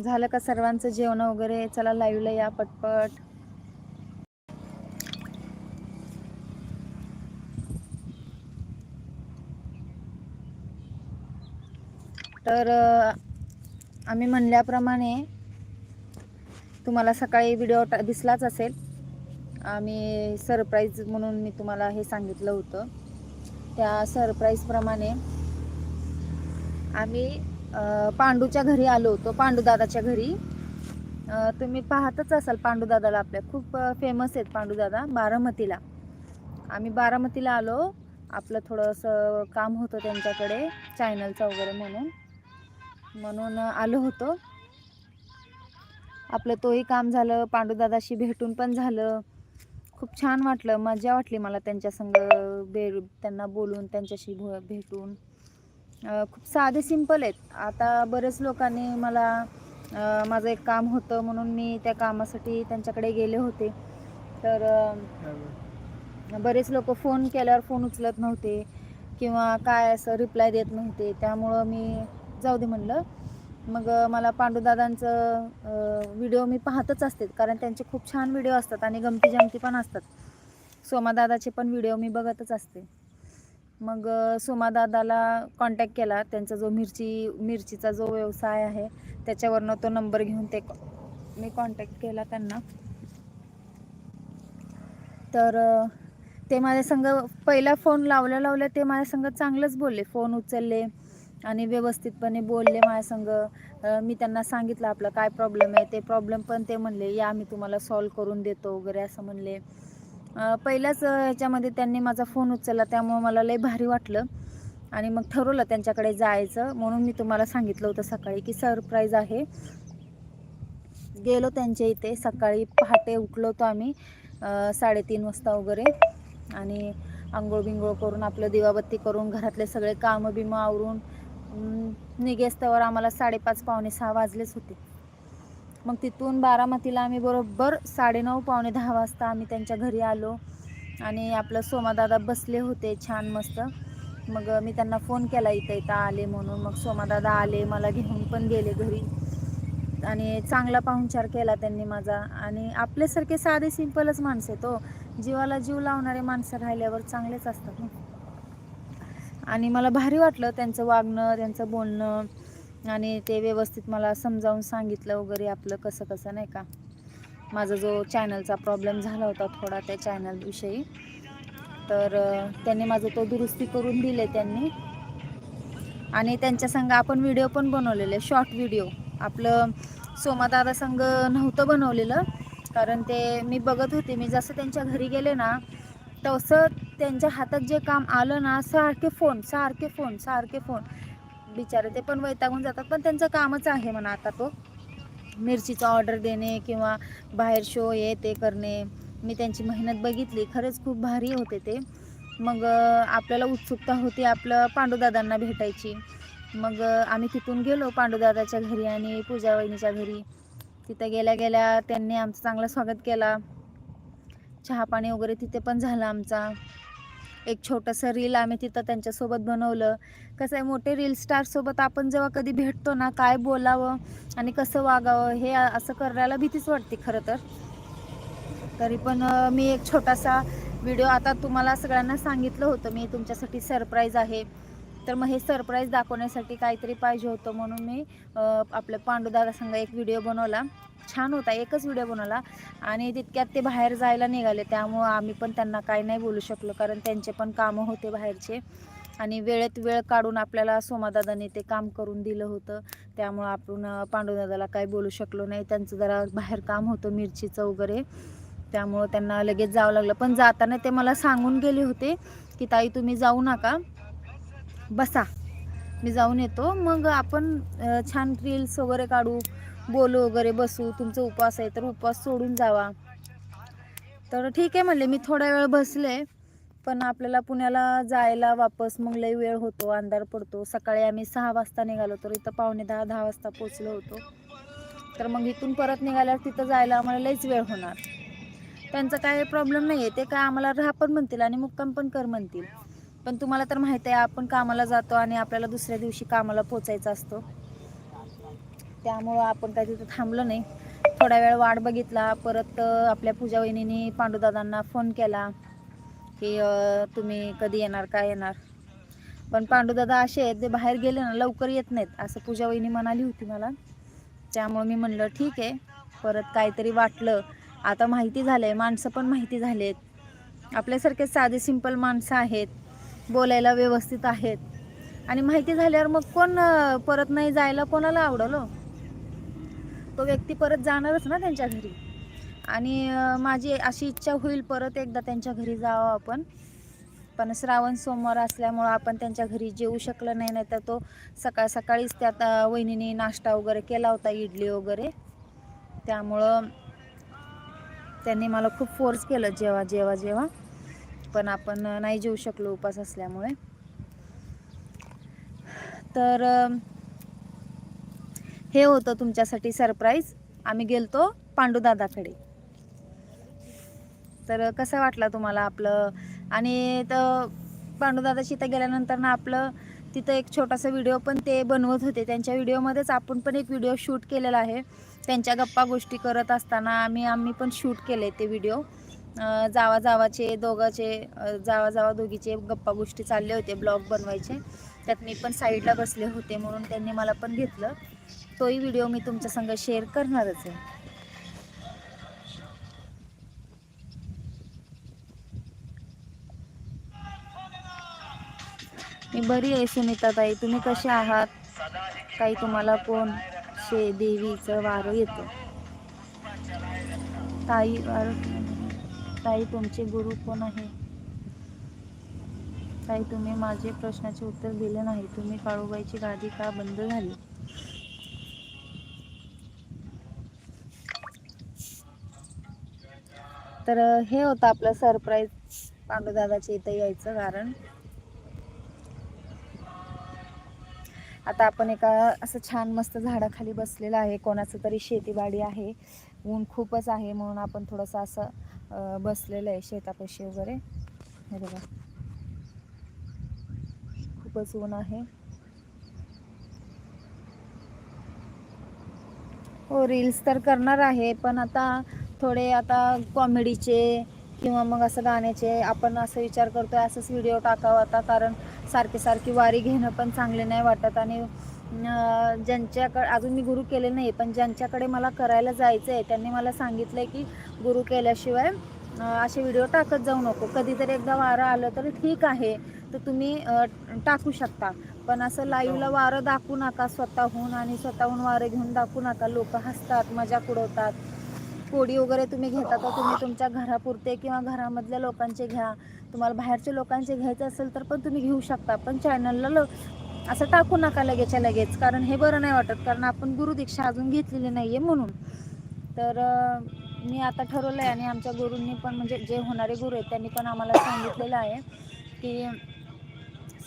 झालं का सर्वांचं जेवण वगैरे? चला लाईव्हला या पटपट. तर आम्ही म्हणल्याप्रमाणे तुम्हाला सकाळी व्हिडिओ टा दिसलाच असेल. आम्ही सरप्राईज म्हणून मी तुम्हाला हे सांगितलं होतं. त्या सरप्राईजप्रमाणे आम्ही पांडूच्या घरी आलो होतो पांडूदादाच्या घरी. तुम्ही पाहतच असाल पांडूदादाला आपल्या. खूप फेमस आहेत पांडूदादा बारामतीला. आम्ही बारामतीला आलो. आपलं थोडंसं काम होतं त्यांच्याकडे चॅनलचं वगैरे म्हणून. म्हणून आलो होतो. आपलं तोही काम झालं पांडूदादाशी भेटून पण झालं. खूप छान वाटलं मजा वाटली मला त्यांच्या संग बे त्यांना बोलून त्यांच्याशी भेटून. खूप साधे सिंपल आहेत. आता बरेच लोकांनी मला माझं एक काम होतं म्हणून मी त्या कामासाठी त्यांच्याकडे गेले होते. तर बरेच लोक फोन केल्यावर फोन उचलत नव्हते किंवा काय असं रिप्लाय देत नव्हते. त्यामुळं मी जाऊ दे म्हणलं. मग मला पांडूदादांचं व्हिडिओ मी पाहतच असते. कारण त्यांचे खूप छान व्हिडिओ असतात आणि गमती जमती पण असतात. सोमादादाचे पण व्हिडिओ मी बघतच असते. मग सोमादादाला कॉन्टॅक्ट केला. त्यांचा जो मिरची मिरचीचा जो व्यवसाय आहे त्याच्यावरनं तो नंबर घेऊन ते मी कॉन्टॅक्ट केला त्यांना. तर ते माझ्या संग पहिला फोन लावल्या लावल्या ते माझ्या संग चांगलंच बोलले. फोन उचलले आणि व्यवस्थितपणे बोलले माझ्या संग. मी त्यांना सांगितलं आपलं काय प्रॉब्लेम आहे ते प्रॉब्लेम पण ते म्हणले या मी तुम्हाला सॉल्व करून देतो वगैरे असं म्हणले. पहिल्याच ह्याच्यामध्ये त्यांनी माझा फोन उचलला त्यामुळं मला लय भारी वाटलं. आणि मग ठरवलं त्यांच्याकडे जायचं. म्हणून मी तुम्हाला सांगितलं होतं सकाळी की सरप्राईज आहे. गेलो त्यांच्या इथे. सकाळी पहाटे उठलो होतो आम्ही साडेतीन वाजता वगैरे. आणि आंघोळ बिंघोळ करून आपलं दिवाबत्ती करून घरातले सगळे कामं बिमं आवरून अं, निघेस्तवर आम्हाला साडेपाच पावणे सहा वाजलेच होते. मग तिथून बारामतीला आम्ही बरोबर साडेनऊ पावणे दहा वाजता आम्ही त्यांच्या घरी आलो. आणि आपलं सोमादादा बसले होते छान मस्त. मग मी त्यांना फोन केला इथं इथं आले म्हणून. मग सोमादादा आले मला घेऊन पण गेले घरी. आणि चांगला पाहुणचार केला त्यांनी माझा. आणि आपल्यासारखे साधे सिंपलच माणसं आहेत हो. जीवाला जीव लावणारे माणसं राहिल्यावर चांगलेच असतात आणि मला भारी वाटलं त्यांचं वागणं त्यांचं बोलणं. आणि ते व्यवस्थित मला समजावून सांगितलं वगैरे आपलं कसं कसं नाही का. माझा जो चॅनलचा प्रॉब्लेम झाला होता थोडा त्या चॅनलविषयी तर त्यांनी माझं तो दुरुस्ती करून दिले त्यांनी. आणि त्यांच्या संग आपण व्हिडिओ पण बनवलेले शॉर्ट व्हिडिओ आपलं सोमादादा संघ नव्हतं बनवलेलं. कारण ते मी बघत होते मी जसं त्यांच्या घरी गेले ना तसं त्यांच्या हातात जे काम आलं ना सारखे फोन सारखे फोन सारखे फोन बिचारे ते पण वैतागून जातात. पण त्यांचं कामच आहे म्हणा आता तो. मिरचीचा ऑर्डर देणे किंवा बाहेर शो हे ते करणे. मी त्यांची मेहनत बघितली. खरंच खूप भारी होते ते. मग आपल्याला उत्सुकता होती आपलं पांडुदादांना भेटायची. मग आम्ही तिथून गेलो पांडुदादाच्या घरी आणि पूजा वहिनीच्या घरी. तिथं गेल्या गेल्या त्यांनी आमचं चांगलं स्वागत केला. चहा पाणी वगैरे तिथे पण झालं आमचा. एक छोटंसं रील आम्ही तिथं त्यांच्यासोबत बनवलं. कसं आहे मोठे रील स्टारसोबत आपण जेव्हा कधी भेटतो ना काय बोलावं आणि कसं वागावं हे असं करायला भीतीच वाटते खरं तर. तरी पण मी एक छोटासा व्हिडिओ आता तुम्हाला सगळ्यांना सांगितलं होतं. मी तुमच्यासाठी सरप्राईज आहे. तर मग हे सरप्राईज दाखवण्यासाठी काहीतरी पाहिजे होतं म्हणून मी अं, आपल्या पांडुदादा एक व्हिडिओ बनवला. छान होता एकच व्हिडिओ बनवला. आणि तितक्यात ते बाहेर जायला निघाले. त्यामुळं आम्ही पण त्यांना काही नाही बोलू शकलो कारण त्यांचे पण कामं होते बाहेरचे. आणि वेळेत वेळ काढून आपल्याला सोमादादाने ते काम करून दिलं होतं. त्यामुळं आपण पांडुदादाला काही बोलू शकलो नाही. त्यांचं जरा बाहेर काम होतं मिरचीचं वगैरे. त्यामुळं त्यांना लगेच जावं लागलं. पण जाताना ते मला सांगून गेले होते की ताई तुम्ही जाऊ नका. बसा. मी जाऊन येतो. मग आपण छान रील्स वगैरे काढू बोलू वगैरे बसू. तुमचा उपवास आहे तर उपवास सोडून जावा. तर ठीक आहे म्हणले मी थोडा वेळ बसले पण आपल्याला पुण्याला जायला वापस मग लई वेळ होतो अंधार पडतो. सकाळी आम्ही सहा वाजता निघालो तर इथं पावणे दहा दहा वाजता पोचलो होतो. तर मग इथून परत निघाल्यावर तिथं जायला आम्हाला लईच वेळ होणार. त्यांचा काय प्रॉब्लेम नाही आहे ते काय आम्हाला राहा पण म्हणतील आणि मुक्काम पण कर म्हणतील. पण तुम्हाला तर माहिती आहे आपण कामाला जातो आणि आपल्याला दुसऱ्या दिवशी कामाला पोचायचा असतो. त्यामुळं आपण काय तिथं थांबलो नाही. थोडा वेळ वाट बघितला परत आपल्या पूजा वहिनीने पांडुदादांना फोन केला की तुम्ही कधी येणार काय येणार? पण पांडुदादा असे आहेत ते बाहेर गेले ना लवकर येत नाहीत असं पूजा वहिनी म्हणाली होती मला. त्यामुळे मी म्हणलं ठीक आहे. परत काहीतरी वाटलं. आता माहिती झालं आहे माणसं पण माहिती झालेत. आपल्यासारखे साधे सिंपल माणसं आहेत. बोलायला व्यवस्थित आहेत. आणि माहिती झाल्यावर मग कोण परत नाही जायला कोणाला आवडलो? तो व्यक्ती परत जाणारच ना त्यांच्या घरी. आणि माझी अशी इच्छा होईल परत एकदा त्यांच्या घरी जावं आपण. पण श्रावण सोमवार असल्यामुळं आपण त्यांच्या घरी जेवू शकलं नाही नाही तर तो सकाळ सकाळीच त्यात वहिनीने नाश्ता वगैरे केला होता इडली वगैरे. त्यामुळं त्यांनी मला खूप फोर्स केलं जेव्हा जेव्हा जेव्हा. पण आपण नाही जेवू शकलो उपास असल्यामुळे. तर हे होतं तुमच्यासाठी सरप्राईज. आम्ही गेलतो पांडुदादाकडे. तर कसं वाटलं तुम्हाला आपलं? आणि तर पांडुदादाची इथं गेल्यानंतर ना आपलं तिथं एक छोटासा व्हिडिओ पण ते बनवत होते. त्यांच्या व्हिडिओमध्येच आपण पण एक व्हिडिओ शूट केलेला आहे. त्यांच्या गप्पा गोष्टी करत असताना आम्ही आम्ही पण शूट केले ते व्हिडिओ. जावा जावाचे दोघाचे जावा जावा दोघीचे गप्पा गोष्टी चालले होते ब्लॉग बनवायचे. त्यात मी पण साईडला बसले होते म्हणून त्यांनी मला पण घेतलं. तोही व्हिडिओ मी तुमच्या संग शेअर करणारच आहे. मी बरी आहे सुनीता ताई तुम्ही कसे आहात? ताई तुम्हाला कोण? शे देवीचं वारं येतं. ताई वारं ताई तुमचे गुरु कोण आहे? ताई तुम्ही माझे प्रश्नाचे उत्तर दिले नाही. तुम्ही काळूबाईची गादी का बंद झाली? तर हे होतं आपलं सरप्राईज पांडुदादाच्या इथं यायचं कारण. आता आपण एका असं छान मस्त झाडाखाली बसलेलं आहे. कोणाचं तरी शेतीबाडी आहे. ऊन खूपच आहे म्हणून आपण थोडंसं असं बसलेलं आहे शेतापाशी वगैरे. हे बघा. खूपच ऊन आहे. हो रील्स तर करणार आहे पण आता थोडे आता कॉमेडीचे किंवा मग असं गाण्याचे आपण असं विचार करतोय असंच व्हिडिओ टाकावा आता कारण सारखे सारखी वारी घेणं पण चांगले नाही वाटत. आणि ज्यांच्याकडे अजून मी गुरु केले नाही पण ज्यांच्याकडे मला करायला जायचं आहे त्यांनी मला सांगितलंय की गुरु केल्याशिवाय असे व्हिडिओ टाकत जाऊ नको. कधीतरी एकदा वारं आलं तर ठीक आहे. तर तुम्ही टाकू शकता. पण असं लाईव्हला वारं दाखवू नका स्वतःहून आणि स्वतःहून वारं घेऊन दाखवू नका. लोक हसतात मजाक उडवतात. कोडी वगैरे तुम्ही घेता तर तुम्ही तुमच्या घरापुरते किंवा घरामधल्या लोकांचे घ्या. तुम्हाला बाहेरच्या लोकांचे घ्यायचे असेल तर पण तुम्ही घेऊ शकता. पण चॅनलला लो असं टाकू नका लगेचच्या लगेच कारण हे बरं नाही वाटत कारण आपण गुरुदीक्षा अजून घेतलेली नाही आहे म्हणून. तर मी आता ठरवलं आहे आणि आमच्या गुरूंनी पण म्हणजे जे होणारे गुरु आहेत त्यांनी पण आम्हाला सांगितलेलं आहे की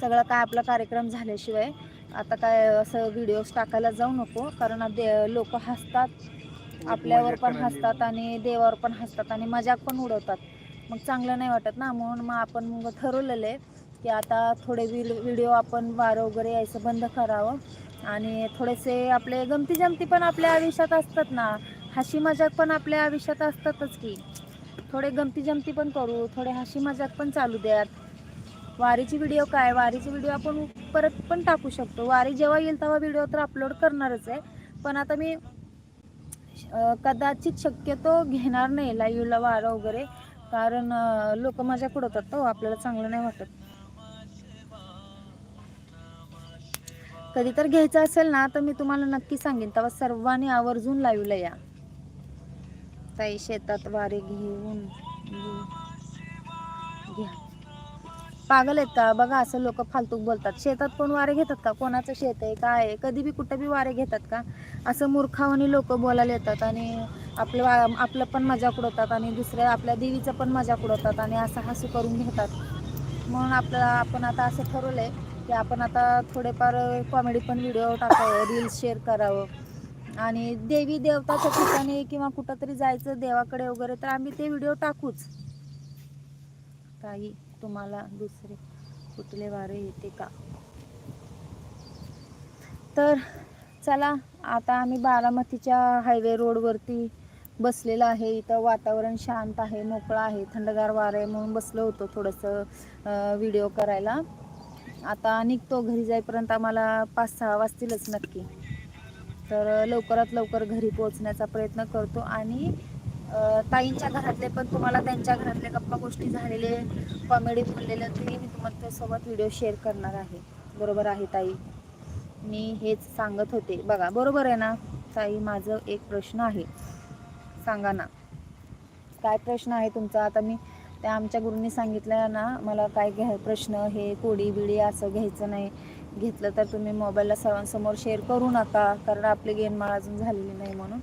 सगळं काय आपला कार्यक्रम झाल्याशिवाय आता काय असं व्हिडिओज टाकायला जाऊ नको कारण दे लोक हसतात आपल्यावर पण हसतात आणि देवावर पण हसतात आणि मजाक पण उडवतात. मग चांगलं नाही वाटत ना म्हणून मग आपण मग ठरवलेलं आहे की आता थोडे व्हिडिओ आपण वारं वगैरे यायचं बंद करावं. आणि थोडेसे आपले गमती जमती पण आपल्या आयुष्यात असतात ना. हशी मजाक पण आपल्या आयुष्यात असतातच की. थोडे गमती जमती पण करू थोडे हशी मजाक पण चालू द्यात. वारीची व्हिडिओ काय? वारीची व्हिडिओ आपण परत पण टाकू शकतो. वारी जेव्हा येईल तेव्हा व्हिडिओ तर अपलोड करणारच आहे. पण आता मी कदाचित शक्यतो घेणार नाही लाईव्हला वारा वगैरे. कारण लोक माझ्या उडवतात तो आपल्याला चांगलं नाही वाटत. कधी तर घ्यायचं असेल ना तर मी तुम्हाला नक्की सांगेन. तेव्हा सर्वांनी आवर्जून लाईव्हला या. ताई शेतात वारे घेऊन. घ्या. पागल आहेत का? बघा असं लोक फालतूक बोलतात. शेतात कोण वारे घेतात का? कोणाचं शेत आहे? काय आहे? कधी बी कुठं बी वारे घेतात का? असं मूर्खावानी लोक बोलायला येतात आणि आपलं आपलं पण मजाक उडवतात आणि दुसऱ्या आपल्या देवीचं पण मजाक उडवतात आणि असं हसू करून घेतात. म्हणून आपल्याला आपण आता असं ठरवलं आहे की आपण आता थोडेफार कॉमेडी पण व्हिडिओ टाकावं रील्स शेअर करावं. आणि देवी देवताच्या ठिकाणी किंवा कुठं तरी जायचं देवाकडे वगैरे तर आम्ही ते व्हिडिओ टाकूच. काही तुम्हाला दुसरे कुठले वारे येते का? तर चला आता आम्ही बारामतीच्या हायवे रोडवरती बसलेलं आहे. इथं वातावरण शांत आहे मोकळं आहे थंडगार वारं आहे म्हणून बसलो होतो थोडंसं व्हिडिओ करायला. आता निघतो घरी जाईपर्यंत आम्हाला पाच सहा वाजतीलच नक्की. तर लवकरात लवकर घरी पोहोचण्याचा प्रयत्न करतो आणि ताईंच्या घरातले पण तुम्हाला त्यांच्या घरातले गप्पा गोष्टी झालेले कॉमेडी बोललेले ते मी तुम्हाला सोबत व्हिडिओ शेअर करणार आहे. बरोबर आहे ताई. मी हेच सांगत होते. बघा बरोबर आहे ना? ताई माझं एक प्रश्न आहे. सांगा ना. काय प्रश्न आहे तुमचा? आता मी त्या आमच्या गुरूंनी सांगितलं ना मला काय घ्या प्रश्न हे कोडी बिडी असं घ्यायचं नाही. घेतलं तर तुम्ही मोबाईलला सर्वांसमोर शेअर करू नका कारण आपली गेनमाळ अजून झालेली नाही म्हणून.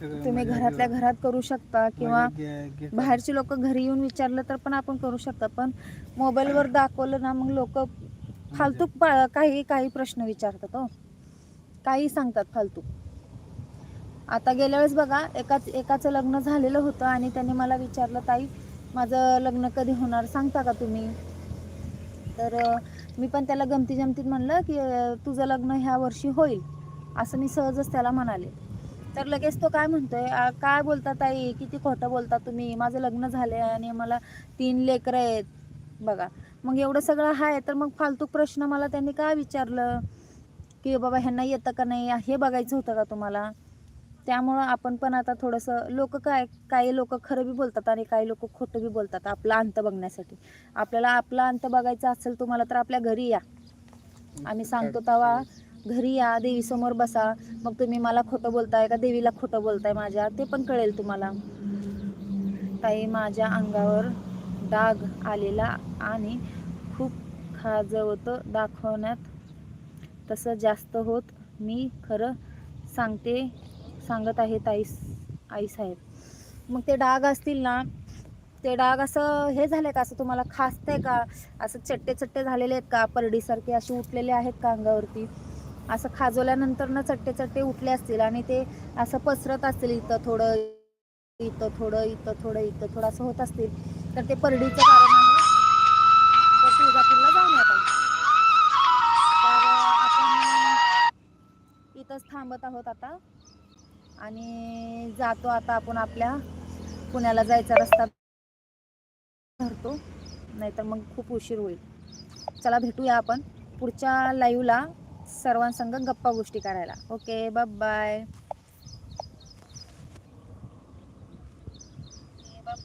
तुम्ही घरातल्या घरात करू शकता किंवा बाहेरची लोक घरी येऊन विचारलं तर पण आपण करू शकता. पण मोबाईलवर दाखवलं ना मग लोक फालतू पा- काही काही प्रश्न विचारतात हो. काही सांगतात फालतू. आता गेल्या वेळेस बघा एकाच एकाचं लग्न झालेलं होतं आणि त्याने मला विचारलं ताई माझं लग्न कधी होणार? सांगता का तुम्ही? तर मी पण त्याला गमती जमतीत म्हणलं की तुझं लग्न ह्या वर्षी होईल. असं मी सहजच त्याला म्हणाले. तर लगेच तो काय म्हणतोय काय बोलता ताई? किती खोटं बोलता तुम्ही? माझं लग्न झालंय आणि मला तीन लेकरं आहेत. बघा मग एवढं सगळं आहे तर मग फालतू प्रश्न मला त्यांनी काय विचारलं? की बाबा ह्यांना येतं का नाही? हे बघायचं होतं का तुम्हाला? त्यामुळं आपण पण आता थोडंसं लोक काय काही लोक खरं बी बोलतात आणि काही लोक खोटं बी बोलतात आपला अंत बघण्यासाठी. आपल्याला आपला अंत बघायचा असेल तुम्हाला तर आपल्या घरी या. आम्ही सांगतो तेव्हा घरी या देवीसमोर बसा. मग तुम्ही मला खोटं बोलताय का देवीला खोटं बोलताय माझ्या? ते पण कळेल तुम्हाला. ताई माझ्या अंगावर डाग आलेला आणि खूप खाजवत दाखवण्यात तसं जास्त होत मी खरं सांगते सांगत आहे ताई आई साहेब. मग ते डाग असतील ना ते डाग असं हे झाले का? असं तुम्हाला खासतंय का? असं चट्टे चट्टे झालेले आहेत का? परडीसारखे असे उठलेले आहेत का अंगावरती? असं खाजवल्यानंतर ना चट्टे चट्टे उठले असतील आणि ते असं पसरत असतील इथं थोडं इथं थोडं इथं थोडं इथं थोडं असं होत असतील तर ते परडीचं कारण आहे. तर तुळजापूरला जाऊन या तर आपण इथंच थांबत आहोत आता. आणि जातो आता आपण आपल्या पुण्याला जायचा रस्ता धरतो. नाहीतर मग खूप उशीर होईल. चला भेटूया आपण पुढच्या लाईव्हला सर्वांसंग गप्पा गोष्टी करायला. Okay bye